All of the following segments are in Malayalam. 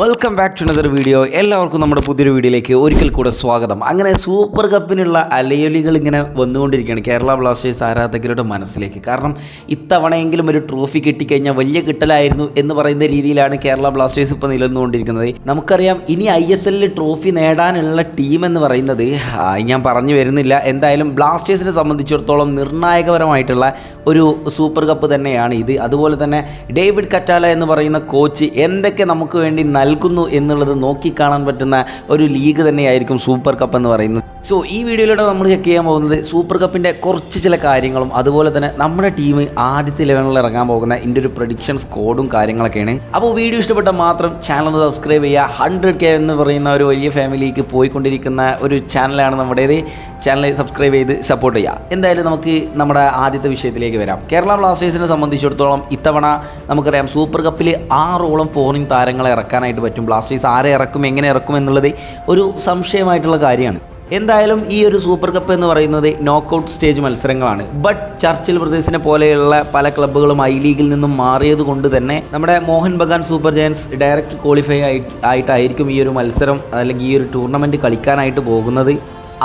Welcome back to another video എല്ലാവർക്കും നമ്മുടെ പുതിയൊരു വീഡിയോയിലേക്ക് ഒരിക്കൽ കൂടെ സ്വാഗതം. അങ്ങനെ സൂപ്പർ കപ്പിനുള്ള അലയൊലികൾ ഇങ്ങനെ വന്നുകൊണ്ടിരിക്കുകയാണ് കേരള ബ്ലാസ്റ്റേഴ്സ് ആരാധകരുടെ മനസ്സിലേക്ക്. കാരണം ഇത്തവണയെങ്കിലും ഒരു ട്രോഫി കിട്ടിക്കഴിഞ്ഞാൽ വലിയ കിട്ടലായിരുന്നു എന്ന് പറയുന്ന രീതിയിലാണ് കേരള ബ്ലാസ്റ്റേഴ്സ് ഇപ്പോൾ നിലനിന്നുകൊണ്ടിരിക്കുന്നത്. നമുക്കറിയാം ഇനി ഐ എസ് എല്ലിൽ ട്രോഫി നേടാനുള്ള ടീം എന്ന് പറയുന്നത് ഞാൻ പറഞ്ഞു വരുന്നില്ല. എന്തായാലും ബ്ലാസ്റ്റേഴ്സിനെ സംബന്ധിച്ചിടത്തോളം നിർണായകപരമായിട്ടുള്ള ഒരു സൂപ്പർ കപ്പ് തന്നെയാണ് ഇത്. അതുപോലെ തന്നെ ഡേവിഡ് കറ്റാല എന്ന് പറയുന്ന കോച്ച് എന്തൊക്കെ നമുക്ക് വേണ്ടി നൽകുന്നു എന്നുള്ളത് നോക്കിക്കാണാൻ പറ്റുന്ന ഒരു ലീഗ് തന്നെയായിരിക്കും സൂപ്പർ കപ്പ് എന്ന് പറയുന്നത്. സോ ഈ വീഡിയോയിലൂടെ നമ്മൾ ചെക്ക് ചെയ്യാൻ പോകുന്നത് സൂപ്പർ കപ്പിന്റെ കുറച്ച് ചില കാര്യങ്ങളും അതുപോലെ തന്നെ നമ്മുടെ ടീം ആദ്യത്തെ ലെവലിൽ ഇറങ്ങാൻ പോകുന്ന ഇതിന്റെ ഒരു പ്രഡിക്ഷൻ സ്കോഡും കാര്യങ്ങളൊക്കെയാണ്. അപ്പോൾ വീഡിയോ ഇഷ്ടപ്പെട്ടാൽ മാത്രം ചാനൽ സബ്സ്ക്രൈബ് ചെയ്യുക. ഹൺഡ്രഡ് കെ എന്ന് പറയുന്ന ഒരു വലിയ ഫാമിലിക്ക് പോയിക്കൊണ്ടിരിക്കുന്ന ഒരു ചാനലാണ് നമ്മുടേത്. ചാനൽ സബ്സ്ക്രൈബ് ചെയ്ത് സപ്പോർട്ട് ചെയ്യുക. എന്തായാലും നമുക്ക് നമ്മുടെ ആദ്യത്തെ വിഷയത്തിലേക്ക് വരാം. കേരള ബ്ലാസ്റ്റേഴ്സിനെ സംബന്ധിച്ചിടത്തോളം ഇത്തവണ നമുക്കറിയാം സൂപ്പർ കപ്പിൽ ആറോളം ഫോറിൻ താരങ്ങളെ ഇറക്കാനായിട്ട് പറ്റും. ബ്ലാസ്റ്റേഴ്സ് ആരെ ഇറക്കും എങ്ങനെ ഇറക്കും എന്നുള്ളത് ഒരു സംശയമായിട്ടുള്ള കാര്യമാണ്. എന്തായാലും ഈ ഒരു സൂപ്പർ കപ്പ് എന്ന് പറയുന്നത് നോക്കൗട്ട് സ്റ്റേജ് മത്സരങ്ങളാണ്. ബട്ട് ചർച്ചിൽ ബ്രദേഴ്സിനെ പോലെയുള്ള പല ക്ലബ്ബുകളും ഐ ലീഗിൽ നിന്നും മാറിയത് കൊണ്ട് തന്നെ നമ്മുടെ Mohun Bagan super giants direct qualify ആയി ആയിട്ടായിരിക്കും ഈ ഒരു മത്സരം അല്ലെങ്കിൽ ഈ ഒരു ടൂർണമെന്റ് കളിക്കാനായിട്ട് പോകുന്നത്.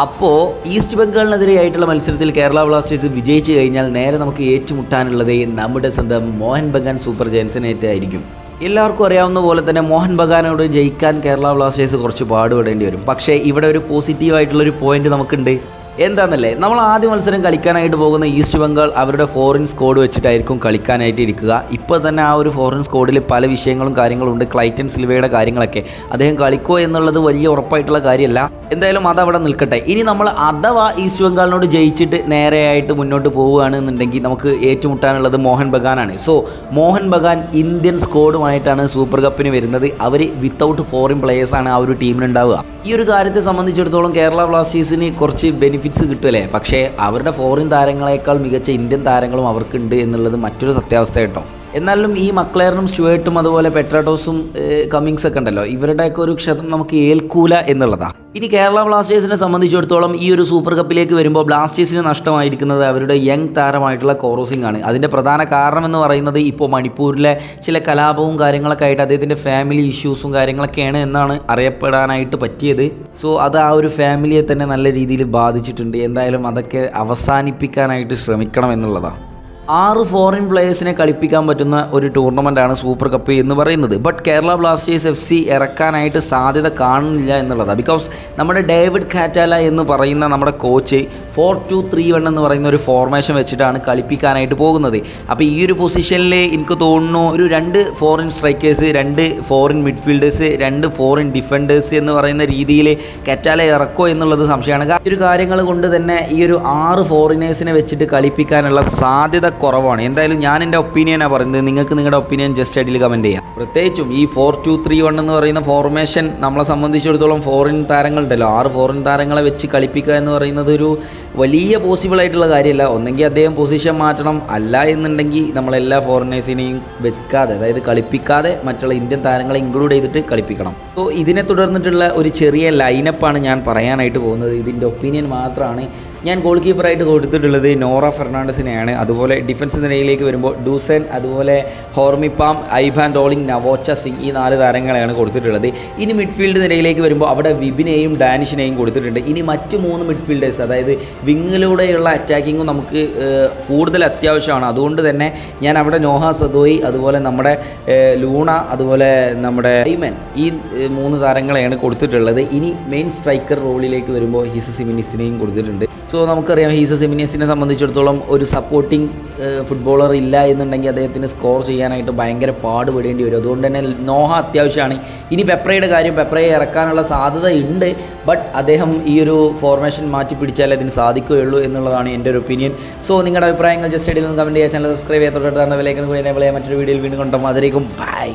അപ്പോൾ ഈസ്റ്റ് ബംഗാളിനെതിരെയായിട്ടുള്ള മത്സരത്തിൽ കേരള ബ്ലാസ്റ്റേഴ്സ് വിജയിച്ചു കഴിഞ്ഞാൽ നേരെ നമുക്ക് ഏറ്റുമുട്ടാനുള്ളത് നമ്മുടെ സ്വന്തം മോഹൻ ബഗാൻ സൂപ്പർ ജയൻസിനേറ്റായിരിക്കും എല്ലാവർക്കും അറിയാവുന്ന പോലെ തന്നെ മോഹൻ ബഗാനോട് ജയിക്കാൻ കേരള ബ്ലാസ്റ്റേഴ്സ് കുറച്ച് പാടുപെടേണ്ടി വരും. പക്ഷേ ഇവിടെ ഒരു പോസിറ്റീവായിട്ടുള്ളൊരു പോയിന്റ് നമുക്കുണ്ട്. എന്താണെന്നല്ലേ നമ്മൾ ആദ്യ മത്സരം കളിക്കാനായിട്ട് പോകുന്ന ഈസ്റ്റ് ബംഗാൾ അവരുടെ ഫോറിൻ സ്കോഡ് വെച്ചിട്ടായിരിക്കും കളിക്കാനായിട്ട് ഇരിക്കുക. ഇപ്പോൾ തന്നെ ആ ഒരു ഫോറിൻ സ്കോഡിൽ പല വിഷയങ്ങളും കാര്യങ്ങളും ഉണ്ട്. ക്ലൈറ്റൻ സിൽവയുടെ കാര്യങ്ങളൊക്കെ. അദ്ദേഹം കളിക്കോ എന്നുള്ളത് വലിയ ഉറപ്പായിട്ടുള്ള കാര്യമല്ല. എന്തായാലും അതവിടെ നിൽക്കട്ടെ. ഇനി നമ്മൾ അഥവാ ഈസ്റ്റ് ബംഗാളിനോട് ജയിച്ചിട്ട് നേരെയായിട്ട് മുന്നോട്ട് പോവുകയാണെന്നുണ്ടെങ്കിൽ നമുക്ക് ഏറ്റുമുട്ടാനുള്ളത് മോഹൻ ബഗാനാണ്. സോ മോഹൻ ബഗാൻ ഇന്ത്യൻ സ്കോഡുമായിട്ടാണ് സൂപ്പർ കപ്പിന് വരുന്നത്. അവർ വിത്തൗട്ട് ഫോറിൻ പ്ലേയേഴ്സാണ് ആ ഒരു ടീമിനുണ്ടാവുക ഈ ഒരു കാര്യത്തെ സംബന്ധിച്ചിടത്തോളം കേരള ബ്ലാസ്റ്റേഴ്സിന് കുറച്ച് ബെനിഫിറ്റ്സ് കിട്ടുമല്ലേ പക്ഷേ അവരുടെ ഫോറിൻ താരങ്ങളെക്കാൾ മികച്ച ഇന്ത്യൻ താരങ്ങളും അവർക്കുണ്ട് എന്നുള്ളത് മറ്റൊരു സത്യാവസ്ഥ കേട്ടോ എന്നാലും ഈ മക്ലേറിനും സ്റ്റുവേർട്ടും അതുപോലെ പെട്രാട്ടോസും കമ്മിങ്സ് ഒക്കെ ഉണ്ടല്ലോ ഇവരുടെയൊക്കെ ഒരു ക്ഷതം നമുക്ക് ഏൽക്കൂല എന്നുള്ളതാണ് ഇനി കേരള ബ്ലാസ്റ്റേഴ്സിനെ സംബന്ധിച്ചിടത്തോളം ഈ ഒരു സൂപ്പർ കപ്പിലേക്ക് വരുമ്പോൾ ബ്ലാസ്റ്റേഴ്സിന് നഷ്ടമായിരിക്കുന്നത് അവരുടെ യങ് താരമായിട്ടുള്ള കോറോസിംഗ് ആണ് അതിന്റെ പ്രധാന കാരണം എന്ന് പറയുന്നത് ഇപ്പോൾ മണിപ്പൂരിലെ ചില കലാപവും കാര്യങ്ങളൊക്കെ ആയിട്ട് അദ്ദേഹത്തിന്റെ ഫാമിലി ഇഷ്യൂസും കാര്യങ്ങളൊക്കെയാണ് എന്നാണ് അറിയപ്പെടാനായിട്ട് പറ്റിയത്. സോ അത് ആ ഒരു ഫാമിലിയെ തന്നെ നല്ല രീതിയിൽ ബാധിച്ചിട്ടുണ്ട്. എന്തായാലും അതൊക്കെ അവസാനിപ്പിക്കാനായിട്ട് ശ്രമിക്കണം എന്നുള്ളതാണ് ആറ് ഫോറിൻ പ്ലേയേഴ്സിനെ കളിപ്പിക്കാൻ പറ്റുന്ന ഒരു ടൂർണമെന്റാണ് സൂപ്പർ കപ്പ് എന്ന് പറയുന്നത്. But Kerala Blasters F C ഇറക്കാനായിട്ട് സാധ്യത കാണുന്നില്ല എന്നുള്ളതാണ്. ബിക്കോസ് നമ്മുടെ ഡേവിഡ് കാറ്റാല എന്ന് പറയുന്ന നമ്മുടെ coach four two three one എന്ന് പറയുന്ന ഒരു ഫോർമേഷൻ വെച്ചിട്ടാണ് കളിപ്പിക്കാനായിട്ട് പോകുന്നത്. അപ്പോൾ ഈ ഒരു പൊസിഷനിൽ എനിക്ക് തോന്നുന്നു ഒരു രണ്ട് ഫോറിൻ സ്ട്രൈക്കേഴ്സ് രണ്ട് ഫോറിൻ മിഡ്ഫീൽഡേഴ്സ് രണ്ട് ഫോറിൻ ഡിഫൻഡേഴ്സ് എന്ന് പറയുന്ന രീതിയിൽ കറ്റാല ഇറക്കോ എന്നുള്ളത് സംശയമാണ്. ഈ ഒരു കാര്യങ്ങൾ കൊണ്ട് തന്നെ ഈ ഒരു ആറ് ഫോറിനേഴ്സിനെ വെച്ചിട്ട് കളിപ്പിക്കാനുള്ള സാധ്യത കുറവാണ്. എന്തായാലും ഞാൻ എന്റെ ഒപ്പീനിയനാണ് പറയുന്നത്. നിങ്ങൾക്ക് നിങ്ങളുടെ ഒപ്പീനിയൻ ജസ്റ്റ് അടിയിൽ കമന്റ് ചെയ്യാം. പ്രത്യേകിച്ചും ഈ ഫോർ ടു ത്രീ വൺ എന്ന് പറയുന്ന ഫോർമേഷൻ നമ്മളെ സംബന്ധിച്ചിടത്തോളം ഫോറിൻ താരങ്ങളുണ്ടല്ലോ. ആറ് ഫോറിൻ താരങ്ങളെ വെച്ച് കളിപ്പിക്കുക എന്ന് പറയുന്നത് ഒരു വലിയ പോസിബിൾ ആയിട്ടുള്ള കാര്യമല്ല. ഒന്നെങ്കിൽ അദ്ദേഹം പൊസിഷൻ മാറ്റണം. അല്ല എന്നുണ്ടെങ്കിൽ നമ്മളെല്ലാ ഫോറിനേഴ്സിനെയും വെക്കാതെ അതായത് കളിപ്പിക്കാതെ മറ്റുള്ള ഇന്ത്യൻ താരങ്ങളെ ഇൻക്ലൂഡ് ചെയ്തിട്ട് കളിപ്പിക്കണം. സോ ഇതിനെ തുടർന്നിട്ടുള്ള ഒരു ചെറിയ ലൈനപ്പാണ് ഞാൻ പറയാനായിട്ട് പോകുന്നത്. ഇതിന്റെ ഒപ്പീനിയൻ മാത്രമാണ് ഞാൻ ഗോൾ കീപ്പറായിട്ട് കൊടുത്തിട്ടുള്ളത് നോറ ഫെർണാണ്ടസിനെയാണ്. അതുപോലെ ഡിഫൻസ് നിരയിലേക്ക് വരുമ്പോൾ ഡൂസൻ അതുപോലെ ഹോർമിപ്പാം ഐബാൻ റോളിംഗ് നവോച്ച സിംഗ് ഈ നാല് താരങ്ങളെയാണ് കൊടുത്തിട്ടുള്ളത്. ഇനി മിഡ്ഫീൽഡ് നിരയിലേക്ക് വരുമ്പോൾ അവിടെ വിബിനെയും ഡാനിഷിനെയും കൊടുത്തിട്ടുണ്ട്. ഇനി മറ്റ് മൂന്ന് മിഡ്ഫീൽഡേഴ്സ് അതായത് വിങ്ങിലൂടെയുള്ള അറ്റാക്കിങ്ങും നമുക്ക് കൂടുതൽ അത്യാവശ്യമാണ്. അതുകൊണ്ട് തന്നെ ഞാൻ അവിടെ നോഹ സദോയി അതുപോലെ നമ്മുടെ ലൂണ അതുപോലെ നമ്മുടെ ഐമൻ ഈ മൂന്ന് താരങ്ങളെയാണ് കൊടുത്തിട്ടുള്ളത്. ഇനി മെയിൻ സ്ട്രൈക്കർ റോളിലേക്ക് വരുമ്പോൾ ഹിസ സിമിനിസിനെയും കൊടുത്തിട്ടുണ്ട്. സോ നമുക്കറിയാം ഹീസ സെമിനിയസിനെ സംബന്ധിച്ചിടത്തോളം ഒരു സപ്പോർട്ടിംഗ് ഫുട്ബോളർ ഇല്ല എന്നുണ്ടെങ്കിൽ അദ്ദേഹത്തിന് സ്കോർ ചെയ്യാനായിട്ട് ഭയങ്കര പാടുപെടേണ്ടി വരും. അതുകൊണ്ട് തന്നെ നോഹ അത്യാവശ്യമാണ്. ഇനി പെപ്രയുടെ കാര്യം പെപ്രയെ ഇറക്കാനുള്ള സാധ്യത ഉണ്ട്. ബട്ട് അദ്ദേഹം ഈ ഒരു ഫോർമേഷൻ മാറ്റി പിടിച്ചാലേ അതിന് സാധിക്കുകയുള്ളൂ എന്നുള്ളതാണ് എന്റെ ഒരു ഒപ്പീനിയൻ സോ നിങ്ങളുടെ അഭിപ്രായങ്ങൾ ജസ്റ്റ് ഇടയിൽ നിന്ന് കമന്റ് ചെയ്യുക. ചാനൽ സബ്സ്ക്രൈബ് ചെയ്യാൻ തൊട്ടടുത്താണ് വിലയ്ക്ക് കൂടി ചെയ്യാൻ മറ്റൊരു വീഡിയോയിൽ വീണ്ടും കൊണ്ടുപോകും അതിലേക്കും ബൈ